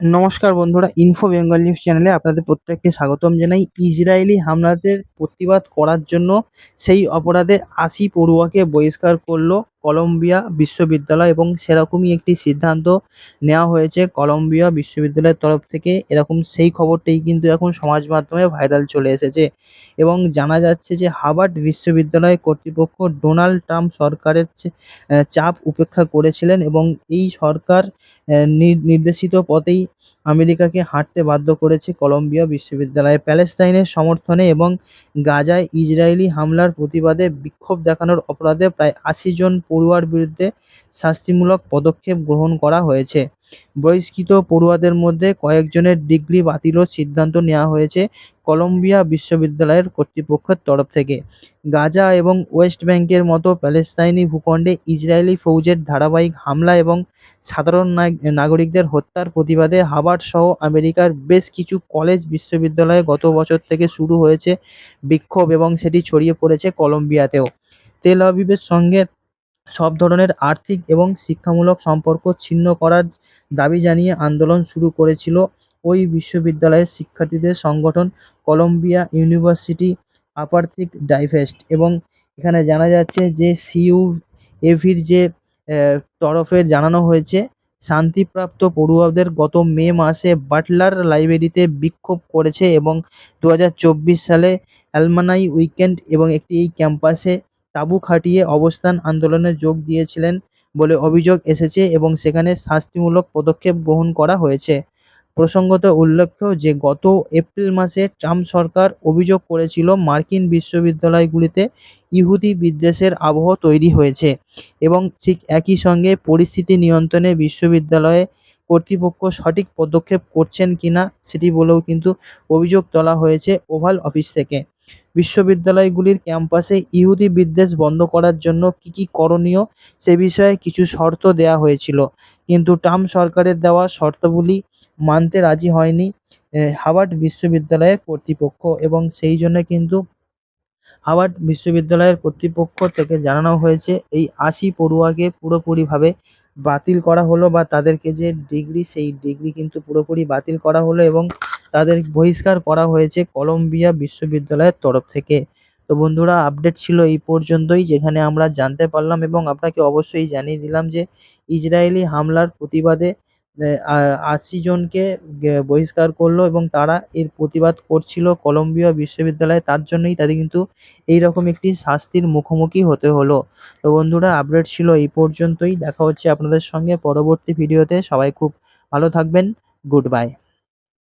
নমস্কার বন্ধুরা info Bengal news চ্যানেলে আপনাদের প্রত্যেককে স্বাগতম জানাই। ইসরায়েলি হামলাদের প্রতিবাদ করার জন্য সেই অপরাধে আশি পড়ুয়াকে বহিষ্কার করল কলম্বিয়া বিশ্ববিদ্যালয় এবং সেরকমই একটি সিদ্ধান্ত নেওয়া হয়েছে। কলম্বিয়া বিশ্ববিদ্যালয়ের তরফ থেকে এরকম সেই খবরটাই কিন্তু এখন সমাজ মাধ্যমে ভাইরাল চলে এসেছে এবং জানা যাচ্ছে যে হার্ভার্ড বিশ্ববিদ্যালয় কর্তৃপক্ষ ডোনাল্ড ট্রাম্প সরকারের চাপ উপেক্ষা করেছিলেন এবং এই সরকার নির্দেশিত পথেই আমেরিকাকে হাঁটতে বাধ্য করেছে কলম্বিয়া বিশ্ববিদ্যালয়ে। প্যালেস্তাইনের সমর্থনে এবং গাজায় ইসরায়েলি হামলার প্রতিবাদে বিক্ষোভ দেখানোর অপরাধে প্রায় আশি জন পড়ুয়ার বিরুদ্ধে শাস্তিমূলক পদক্ষেপ গ্রহণ করা হয়েছে। বহিষ্কৃত পড়ুয়াদের মধ্যে কয়েকজনের ডিগ্রি বাতিলও সিদ্ধান্ত নেওয়া হয়েছে কলম্বিয়া বিশ্ববিদ্যালয়ের কর্তৃপক্ষের তরফ থেকে। গাজা এবং ওয়েস্ট ব্যাংকের মতো প্যালেস্তাইনি ভূখণ্ডে ইসরায়েলি ফৌজের ধারাবাহিক হামলা এবং সাধারণ নাগ- নাগরিকদের হত্যার প্রতিবাদে হাবার্ড সহ আমেরিকার বেশ কিছু কলেজ বিশ্ববিদ্যালয়ে গত বছর থেকে শুরু হয়েছে বিক্ষোভ এবং সেটি ছড়িয়ে পড়েছে কলম্বিয়াতেও। তেল আবিবের সঙ্গে সব ধরনের আর্থিক এবং শিক্ষামূলক সম্পর্ক ছিন্ন করার দাবি জানিয়ে আন্দোলন শুরু করেছিল ওই বিশ্ববিদ্যালয়ের শিক্ষার্থীদের সংগঠন কলম্বিয়া ইউনিভার্সিটি আপারথিক ডাইভেস্ট এবং এখানে জানা যাচ্ছে যে সিইউ এভির যে আহ, তরফে জানানো হয়েছে শান্তিপ্রাপ্ত পড়ুয়াদের গত মে মাসে বাটলার লাইব্রেরিতে বিক্ষোভ করেছে এবং দু হাজার চব্বিশ সালে অ্যালমানাই উইকেন্ড এবং একটি এই ক্যাম্পাসে তাঁবু খাটিয়ে অবস্থান আন্দোলনে যোগ দিয়েছিলেন বলে অভিযোগ এসেছে এবং সেখানে শাস্তিমূলক পদক্ষেপ গ্রহণ করা হয়েছে। প্রসঙ্গত উল্লেখ্য যে, গত এপ্রিল মাসে ট্রাম্প সরকার অভিযোগ করেছিল মার্কিন বিশ্ববিদ্যালয়গুলিতে ইহুদি বিদ্বেষের আবহ তৈরি হয়েছে এবং ঠিক একই সঙ্গে পরিস্থিতি নিয়ন্ত্রণে বিশ্ববিদ্যালয়ে কর্তৃপক্ষ সঠিক পদক্ষেপ করছেন কিনা সেটি বলেও কিন্তু অভিযোগ তোলা হয়েছে ওভাল অফিস থেকে। বিশ্ববিদ্যালয়গুলির ক্যাম্পাসে ইহুদি বিদ্বেষ বন্ধ করার জন্য কী কী করণীয় সে বিষয়ে কিছু শর্ত দেওয়া হয়েছিল। কিন্তু ট্রাম্প সরকারের দেওয়া শর্তগুলি মানতে রাজি হয়নি হার্ভার্ড বিশ্ববিদ্যালয়ের কর্তৃপক্ষ এবং সেই জন্য কিন্তু হার্ভার্ড বিশ্ববিদ্যালয়ের কর্তৃপক্ষ থেকে জানানো হয়েছে, এই আশি পড়ুয়াকে পুরোপুরিভাবে বাতিল করা হলো বা তাদেরকে যে ডিগ্রি, সেই ডিগ্রি কিন্তু পুরোপুরি বাতিল করা হলো এবং তাদের বহিষ্কার করা হয়েছে কলম্বিয়া বিশ্ববিদ্যালয়ের তরফ থেকে। তো বন্ধুরা আপডেট ছিল এই পর্যন্তই, যেখানে আমরা জানতে পারলাম এবং আপনাকে অবশ্যই জানিয়ে দিলাম যে ইসরায়েলি হামলার প্রতিবাদে আশি জনকে বহিষ্কার করল এবং তারা এর প্রতিবাদ করছিল কলম্বিয়া বিশ্ববিদ্যালয়ে। তার জন্যই তাদের কিন্তু এইরকম একটি শাস্তির মুখোমুখি হতে হলো। তো বন্ধুরা, আপডেট ছিল এই পর্যন্তই। দেখা হচ্ছে আপনাদের সঙ্গে পরবর্তী ভিডিওতে। সবাই খুব ভালো থাকবেন। Good bye.